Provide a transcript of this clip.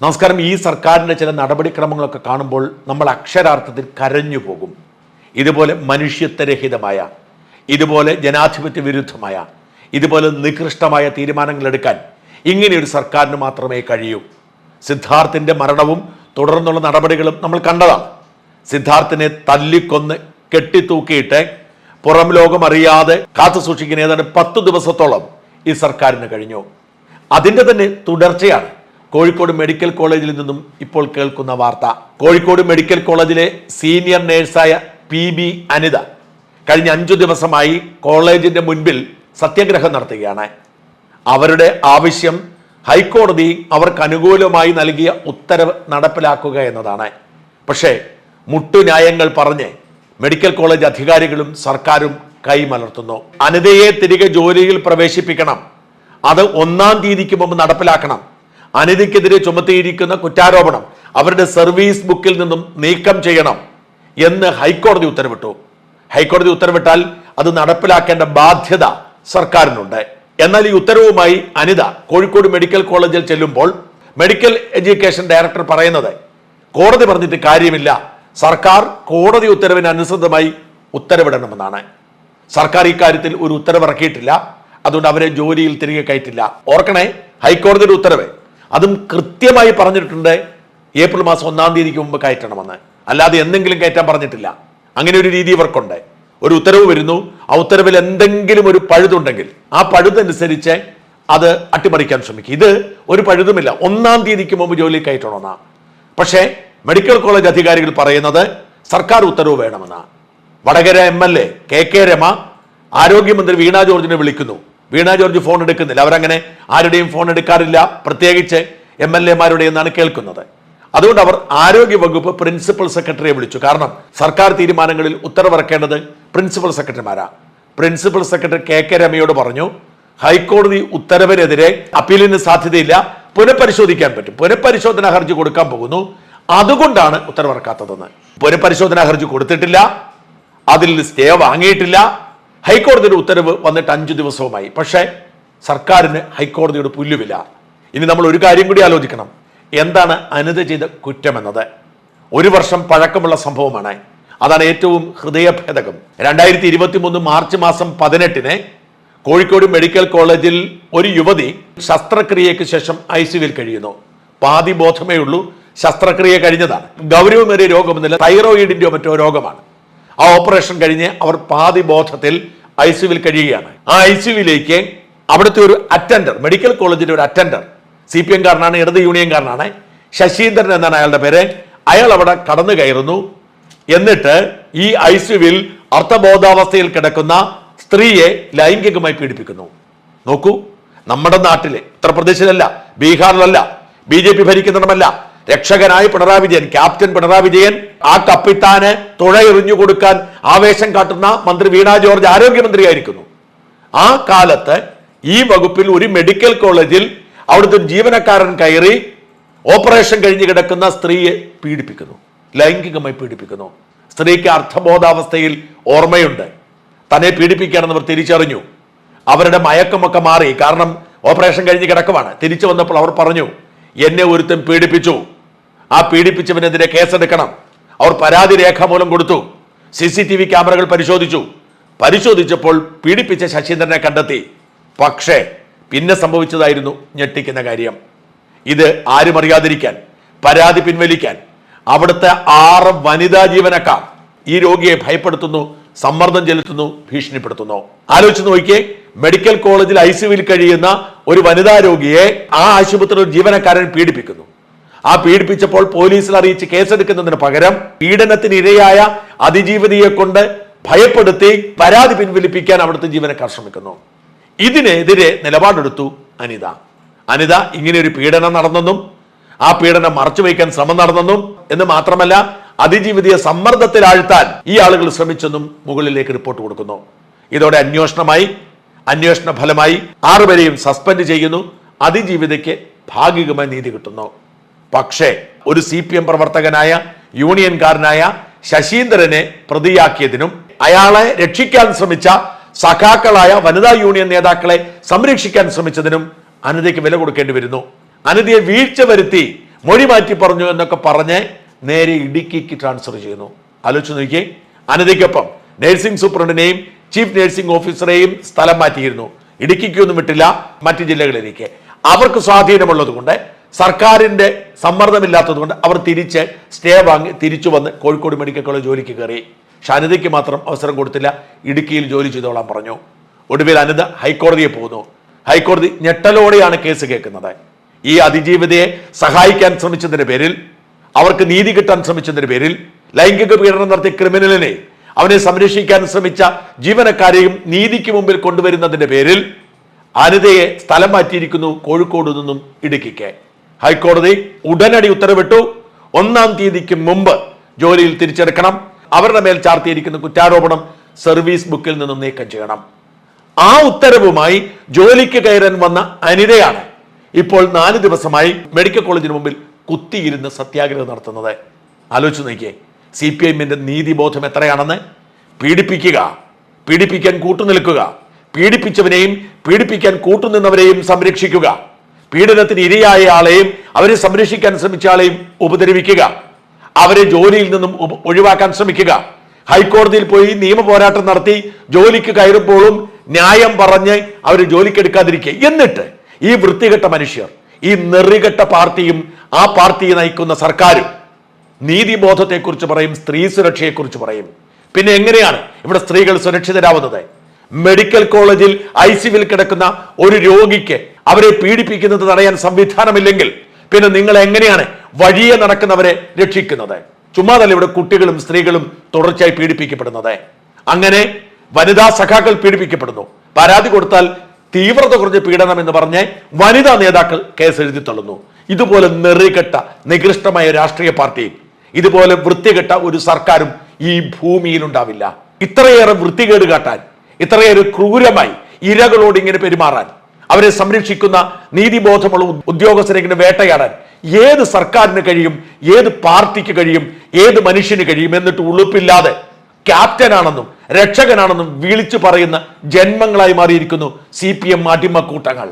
നമസ്കാരം. ഈ സർക്കാരിന്റെ ചില നടപടിക്രമങ്ങളൊക്കെ കാണുമ്പോൾ നമ്മൾ അക്ഷരാർത്ഥത്തിൽ കരഞ്ഞു പോകും. ഇതുപോലെ മനുഷ്യത്വരഹിതമായ ഇതുപോലെ ജനാധിപത്യ വിരുദ്ധമായ ഇതുപോലെ നികൃഷ്ടമായ തീരുമാനങ്ങൾ എടുക്കാൻ ഇങ്ങനെയൊരു സർക്കാരിന് മാത്രമേ കഴിയൂ. സിദ്ധാർത്ഥിന്റെ മരണവും തുടർന്നുള്ള നടപടികളും നമ്മൾ കണ്ടതാണ്. സിദ്ധാർത്ഥിനെ തല്ലിക്കൊന്ന് കെട്ടിത്തൂക്കിയിട്ട് പുറം ലോകം അറിയാതെ കാത്തു സൂക്ഷിക്കുന്ന ഏതാണ്ട് പത്ത് ദിവസത്തോളം ഈ സർക്കാരിന് കഴിഞ്ഞു. അതിന്റെ തന്നെ തുടർച്ചയാണ് കോഴിക്കോട് മെഡിക്കൽ കോളേജിൽ നിന്നും ഇപ്പോൾ കേൾക്കുന്ന വാർത്ത. കോഴിക്കോട് മെഡിക്കൽ കോളേജിലെ സീനിയർ നേഴ്സായ പി ബി അനിത കഴിഞ്ഞ അഞ്ചു ദിവസമായി കോളേജിന്റെ മുൻപിൽ സത്യഗ്രഹം നടത്തുകയാണ്. അവരുടെ ആവശ്യം ഹൈക്കോടതി അവർക്ക് അനുകൂലമായി നൽകിയ ഉത്തരവ് നടപ്പിലാക്കുക എന്നതാണ്. പക്ഷേ മുട്ടുന്യായങ്ങൾ പറഞ്ഞ് മെഡിക്കൽ കോളേജ് അധികാരികളും സർക്കാരും കൈമലർത്തുന്നു. അനിതയെ തിരികെ ജോലിയിൽ പ്രവേശിപ്പിക്കണം. അത് ഒന്നാം തീയതിക്ക് മുമ്പ് നടപ്പിലാക്കണം. അനിതയ്ക്കെതിരെ ചുമത്തിയിരിക്കുന്ന കുറ്റാരോപണം അവരുടെ സർവീസ് ബുക്കിൽ നിന്നും നീക്കം ചെയ്യണം എന്ന് ഹൈക്കോടതി ഉത്തരവിട്ടു. ഹൈക്കോടതി ഉത്തരവിട്ടാൽ അത് നടപ്പിലാക്കേണ്ട ബാധ്യത സർക്കാരിനുണ്ട്. എന്നാൽ ഈ ഉത്തരവുമായി അനിത കോഴിക്കോട് മെഡിക്കൽ കോളേജിൽ ചെല്ലുമ്പോൾ മെഡിക്കൽ എഡ്യൂക്കേഷൻ ഡയറക്ടർ പറയുന്നത് കോടതി പറഞ്ഞിട്ട് കാര്യമില്ല. സർക്കാർ കോടതി ഉത്തരവിന് അനുസൃതമായി ഉത്തരവിടണമെന്നാണ്. സർക്കാർ ഇക്കാര്യത്തിൽ ഒരു ഉത്തരവിറക്കിയിട്ടില്ല. അതുകൊണ്ട് അവരെ ജോലിയിൽ തിരികെ കയറ്റില്ല. ഓർക്കണേ ഹൈക്കോടതിയുടെ ഉത്തരവ് അതും കൃത്യമായി പറഞ്ഞിട്ടുണ്ട്. ഏപ്രിൽ മാസം ഒന്നാം തീയതിക്ക് മുമ്പ് കയറ്റണമെന്ന്. അല്ലാതെ എന്തെങ്കിലും കയറ്റാൻ പറഞ്ഞിട്ടില്ല. അങ്ങനെ ഒരു രീതി ഇവർക്കുണ്ട്. ഒരു ഉത്തരവ് വരുന്നു. ആ ഉത്തരവിൽ എന്തെങ്കിലും ഒരു പഴുതുണ്ടെങ്കിൽ ആ പഴുതനുസരിച്ച് അത് അട്ടിമറിക്കാൻ ശ്രമിക്കും. ഇത് ഒരു പഴുതുമില്ല. ഒന്നാം തീയതിക്ക് മുമ്പ് ജോലി കയറ്റണമെന്നാ. പക്ഷേ മെഡിക്കൽ കോളേജ് അധികാരികൾ പറയുന്നത് സർക്കാർ ഉത്തരവ് വേണമെന്നാണ് Vadakara M L A K K Rama ആരോഗ്യമന്ത്രി വീണ ജോർജിനെ വിളിക്കുന്നു. വീണ ജോർജ് ഫോൺ എടുക്കുന്നില്ല. അവരങ്ങനെ ആരുടെയും ഫോൺ എടുക്കാറില്ല. പ്രത്യേകിച്ച് എം എൽ എമാരുടെ എന്നാണ് കേൾക്കുന്നത്. അതുകൊണ്ട് അവർ ആരോഗ്യ വകുപ്പ് പ്രിൻസിപ്പൽ സെക്രട്ടറിയെ വിളിച്ചു. കാരണം സർക്കാർ തീരുമാനങ്ങളിൽ ഉത്തരവിറക്കേണ്ടത് പ്രിൻസിപ്പൽ സെക്രട്ടറിമാരാ. പ്രിൻസിപ്പൽ സെക്രട്ടറി കെ കെ രമയോട് പറഞ്ഞു ഹൈക്കോടതി ഉത്തരവിനെതിരെ അപ്പീലിന് സാധ്യതയില്ല. പുനഃപരിശോധിക്കാൻ പറ്റും. പുനഃപരിശോധന ഹർജി കൊടുക്കാൻ പോകുന്നു. അതുകൊണ്ടാണ് ഉത്തരവിറക്കാത്തതെന്ന്. പുനഃപരിശോധന ഹർജി കൊടുത്തിട്ടില്ല. അതിൽ സ്റ്റേ വാങ്ങിയിട്ടില്ല. ഹൈക്കോടതിയുടെ ഉത്തരവ് വന്നിട്ട് അഞ്ചു ദിവസവുമായി. പക്ഷേ സർക്കാരിന് ഹൈക്കോടതിയുടെ പുല്ലുവില്ല. ഇനി നമ്മൾ ഒരു കാര്യം കൂടി ആലോചിക്കണം. എന്താണ് അനിത ചെയ്ത കുറ്റമെന്നത്? ഒരു വർഷം പഴക്കമുള്ള സംഭവമാണ്. അതാണ് ഏറ്റവും ഹൃദയഭേദകം. രണ്ടായിരത്തി ഇരുപത്തി മൂന്ന് മാർച്ച് മാസം പതിനെട്ടിന് കോഴിക്കോട് മെഡിക്കൽ കോളേജിൽ ഒരു യുവതി ശസ്ത്രക്രിയയ്ക്ക് ശേഷം ഐ സിയുവിൽ കഴിയുന്നു. പാതി ബോധമേ ഉള്ളൂ ശസ്ത്രക്രിയ കഴിഞ്ഞതാണ്. ഗൗരവമേറിയ രോഗമെന്നില്ല തൈറോയിഡിന്റെയോ മറ്റോ രോഗമാണ്. ആ ഓപ്പറേഷൻ കഴിഞ്ഞ് അവർ പാതി ബോധത്തിൽ ഐ സിയുവിൽ കഴിയുകയാണ്. ആ ഐ സിയുവിലേക്ക് അവിടുത്തെ ഒരു അറ്റൻഡർ മെഡിക്കൽ കോളേജിലെ ഒരു അറ്റൻഡർ സി പി എംകാരനാണ് ഇടത് യൂണിയൻകാരനാണ് ശശീന്ദ്രൻ എന്നാണ് അയാളുടെ പേര്. അയാൾ അവിടെ കടന്നു കയറുന്നു. എന്നിട്ട് ഈ ഐ സിയുവിൽ അർത്ഥബോധാവസ്ഥയിൽ കിടക്കുന്ന സ്ത്രീയെ ലൈംഗികമായി പീഡിപ്പിക്കുന്നു. നോക്കൂ നമ്മുടെ നാട്ടിലെ ഉത്തർപ്രദേശിലല്ല ബീഹാറിലല്ല ബി ജെ പി ഭരിക്കുന്നിടമല്ല രക്ഷകനായ പിണറായി വിജയൻ ക്യാപ്റ്റൻ പിണറായി വിജയൻ ആ കപ്പിത്താന് തുഴയെറിഞ്ഞു കൊടുക്കാൻ ആവേശം കാട്ടുന്ന മന്ത്രി വീണ ജോർജ് ആരോഗ്യമന്ത്രിയായിരിക്കുന്നു. ആ കാലത്ത് ഈ വകുപ്പിൽ ഒരു മെഡിക്കൽ കോളേജിൽ അവിടുത്തെ ജീവനക്കാരൻ കയറി ഓപ്പറേഷൻ കഴിഞ്ഞ് കിടക്കുന്ന സ്ത്രീയെ പീഡിപ്പിക്കുന്നു ലൈംഗികമായി പീഡിപ്പിക്കുന്നു. സ്ത്രീക്ക് അർത്ഥബോധാവസ്ഥയിൽ ഓർമ്മയുണ്ട്. തന്നെ പീഡിപ്പിക്കുകയാണെന്ന് അവർ തിരിച്ചറിഞ്ഞു. അവരുടെ മയക്കമൊക്കെ മാറി കാരണം ഓപ്പറേഷൻ കഴിഞ്ഞ് കിടക്കുവാണ്. തിരിച്ചു വന്നപ്പോൾ അവർ പറഞ്ഞു എന്നെ ഒരുത്തൻ പീഡിപ്പിച്ചു. ആ പീഡിപ്പിച്ചവനെതിരെ കേസെടുക്കണം. അവർ പരാതി രേഖ മൂലം കൊടുത്തു. സി സി ടി വി ക്യാമറകൾ പരിശോധിച്ചു. പരിശോധിച്ചപ്പോൾ പീഡിപ്പിച്ച ശശീന്ദ്രനെ കണ്ടെത്തി. പക്ഷേ പിന്നെ സംഭവിച്ചതായിരുന്നു ഞെട്ടിക്കുന്ന കാര്യം. ഇത് ആരും അറിയാതിരിക്കാൻ പരാതി പിൻവലിക്കാൻ. അവിടുത്തെ ആറ് വനിതാ ജീവനക്കാർ ഈ രോഗിയെ ഭയപ്പെടുത്തുന്നു സമ്മർദ്ദം ചെലുത്തുന്നു ഭീഷണിപ്പെടുത്തുന്നു. ആലോചിച്ച് നോക്കിയേ മെഡിക്കൽ കോളേജിൽ ഐ കഴിയുന്ന ഒരു വനിതാ രോഗിയെ ആ ആശുപത്രി ജീവനക്കാരൻ പീഡിപ്പിക്കുന്നു. ആ പീഡിപ്പിച്ചപ്പോൾ പോലീസിൽ അറിയിച്ച് കേസെടുക്കുന്നതിന് പകരം പീഡനത്തിന് ഇരയായ അതിജീവിതയെ കൊണ്ട് ഭയപ്പെടുത്തി പരാതി പിൻവലിപ്പിക്കാൻ അവിടുത്തെ ജീവനക്കാർ ശ്രമിക്കുന്നു. ഇതിനെതിരെ നിലപാടെടുത്തു അനിത. അനിത ഇങ്ങനെ ഒരു പീഡനം നടന്നെന്നും ആ പീഡനം മറച്ചു വയ്ക്കാൻ ശ്രമം നടന്നെന്നും എന്ന് മാത്രമല്ല അതിജീവിതയെ സമ്മർദ്ദത്തിലാഴ്ത്താൻ ഈ ആളുകൾ ശ്രമിച്ചെന്നും മുകളിലേക്ക് റിപ്പോർട്ട് കൊടുക്കുന്നു. ഇതോടെ അന്വേഷണമായി അന്വേഷണ ഫലമായി ആറുപേരെയും സസ്പെൻഡ് ചെയ്യുന്നു. അതിജീവിതയ്ക്ക് ഭാഗികമായി നീതി കിട്ടുന്നു. പക്ഷേ ഒരു സി പി എം പ്രവർത്തകനായ യൂണിയൻകാരനായ ശശീന്ദ്രനെ പ്രതിയാക്കിയതിനും അയാളെ രക്ഷിക്കാൻ ശ്രമിച്ച സഖാക്കളായ വനിതാ യൂണിയൻ നേതാക്കളെ സംരക്ഷിക്കാൻ ശ്രമിച്ചതിനും അനിതയ്ക്ക് വില കൊടുക്കേണ്ടി വരുന്നു. അനിതയെ വീഴ്ച വരുത്തി മൊഴി മാറ്റി പറഞ്ഞു എന്നൊക്കെ പറഞ്ഞ് നേരെ ഇടുക്കിക്ക് ട്രാൻസ്ഫർ ചെയ്യുന്നു. ആലോചിച്ച് നോക്കിയേ അനിതയ്ക്കൊപ്പം നഴ്സിംഗ് സൂപ്രണ്ടിനെയും ചീഫ് നഴ്സിംഗ് ഓഫീസറെയും സ്ഥലം മാറ്റിയിരുന്നു. ഇടുക്കിക്കൊന്നും വിട്ടില്ല മറ്റു ജില്ലകളിലേക്ക്. അവർക്ക് സ്വാധീനമുള്ളത് കൊണ്ട് സർക്കാരിന്റെ സമ്മർദ്ദമില്ലാത്തതുകൊണ്ട് അവർ തിരിച്ച് സ്റ്റേ വാങ്ങി തിരിച്ചു വന്ന് കോഴിക്കോട് മെഡിക്കൽ കോളേജ് ജോലിക്ക് കയറി. ഷാനിതയ്ക്ക് മാത്രം അവസരം കൊടുത്തില്ല. ഇടുക്കിയിൽ ജോലി ചെയ്തോളാൻ പറഞ്ഞു. ഒടുവിൽ അനിത ഹൈക്കോടതിയെ പോകുന്നു ഹൈക്കോടതി ഞെട്ടലോടെയാണ് കേസ് കേൾക്കുന്നത്. ഈ അതിജീവിതയെ സഹായിക്കാൻ ശ്രമിച്ചതിന്റെ പേരിൽ അവർക്ക് നീതി കിട്ടാൻ ശ്രമിച്ചതിന്റെ പേരിൽ ലൈംഗിക പീഡനം നടത്തിയ ക്രിമിനലിനെ അവനെ സംരക്ഷിക്കാൻ ശ്രമിച്ച ജീവനക്കാരെയും നീതിക്ക് മുമ്പിൽ കൊണ്ടുവരുന്നതിന്റെ പേരിൽ അനിതയെ സ്ഥലം മാറ്റിയിരിക്കുന്നു കോഴിക്കോട് നിന്നും ഇടുക്കിക്ക്. ഹൈക്കോടതി ഉടനടി ഉത്തരവിട്ടു. ഒന്നാം തീയതിക്ക് മുമ്പ് ജോലിയിൽ തിരിച്ചെടുക്കണം. അവരുടെ മേൽ ചാർത്തിയിരിക്കുന്ന കുറ്റാരോപണം സർവീസ് ബുക്കിൽ നിന്നും നീക്കം ചെയ്യണം. ആ ഉത്തരവുമായി ജോലിക്ക് കയറാൻ വന്ന അനിതയാണ് ഇപ്പോൾ നാല് ദിവസമായി മെഡിക്കൽ കോളേജിന് മുമ്പിൽ കുത്തിയിരുന്ന് സത്യാഗ്രഹം നടത്തുന്നത്. ആലോചിച്ച് നോക്കിയേ സി പി എമ്മിന്റെ നീതിബോധം എത്രയാണെന്ന്? പീഡിപ്പിക്കുക പീഡിപ്പിക്കാൻ കൂട്ടുനിൽക്കുക പീഡിപ്പിച്ചവനെയും പീഡിപ്പിക്കാൻ കൂട്ടുനിന്നവരെയും സംരക്ഷിക്കുക. പീഡനത്തിന് ഇരയായ ആളെയും അവരെ സംരക്ഷിക്കാൻ ശ്രമിച്ച ആളെയും ഉപദ്രവിക്കുക. അവരെ ജോലിയിൽ നിന്നും ഒഴിവാക്കാൻ ശ്രമിക്കുക. ഹൈക്കോടതിയിൽ പോയി നിയമ പോരാട്ടം നടത്തി ജോലിക്ക് കയറുമ്പോഴും ന്യായം പറഞ്ഞ് അവർ ജോലിക്കെടുക്കാതിരിക്കുക എന്നിട്ട് ഈ വൃത്തികെട്ട മനുഷ്യർ ഈ നെറികെട്ട പാർട്ടിയും ആ പാർട്ടിയെ നയിക്കുന്ന സർക്കാരും നീതിബോധത്തെക്കുറിച്ച് പറയും സ്ത്രീ സുരക്ഷയെക്കുറിച്ച് പറയും. പിന്നെ എങ്ങനെയാണ് ഇവിടെ സ്ത്രീകൾ സുരക്ഷിതരാവുന്നത്? മെഡിക്കൽ കോളേജിൽ ഐ സിവിൽ കിടക്കുന്ന ഒരു രോഗിക്ക് അവരെ പീഡിപ്പിക്കുന്നത് തടയാൻ സംവിധാനമില്ലെങ്കിൽ പിന്നെ നിങ്ങൾ എങ്ങനെയാണ് വഴിയെ നടക്കുന്നവരെ രക്ഷിക്കുന്നത്? ചുമ്മാതല്ല ഇവിടെ കുട്ടികളും സ്ത്രീകളും തുടർച്ചയായി പീഡിപ്പിക്കപ്പെടുന്നത്. അങ്ങനെ വനിതാ സഖാക്കൾ പീഡിപ്പിക്കപ്പെടുന്നു. പരാതി കൊടുത്താൽ തീവ്രത കുറഞ്ഞ പീഡനം എന്ന് പറഞ്ഞ് വനിതാ നേതാക്കൾ കേസ് എഴുതി തള്ളുന്നു. ഇതുപോലെ നെറികെട്ട നികൃഷ്ടമായ രാഷ്ട്രീയ പാർട്ടിയും ഇതുപോലെ വൃത്തികെട്ട ഒരു സർക്കാരും ഈ ഭൂമിയിൽ ഉണ്ടാവില്ല. ഇത്രയേറെ വൃത്തികേട് കാട്ടാൻ ഇത്രയേറെ ക്രൂരമായി ഇരകളോട് ഇങ്ങനെ പെരുമാറാൻ അവരെ സംരക്ഷിക്കുന്ന നീതിബോധമുള്ള ഉദ്യോഗസ്ഥരെ ഇങ്ങനെ വേട്ടയാടാൻ ഏത് സർക്കാരിന് കഴിയും ഏത് പാർട്ടിക്ക് കഴിയും ഏത് മനുഷ്യന് കഴിയും എന്നിട്ട് ഉളുപ്പില്ലാതെ ക്യാപ്റ്റനാണെന്നും രക്ഷകനാണെന്നും വിളിച്ചു പറയുന്ന ജന്മങ്ങളായി മാറിയിരിക്കുന്നു സി പി എം അടിമക്കൂട്ടങ്ങൾ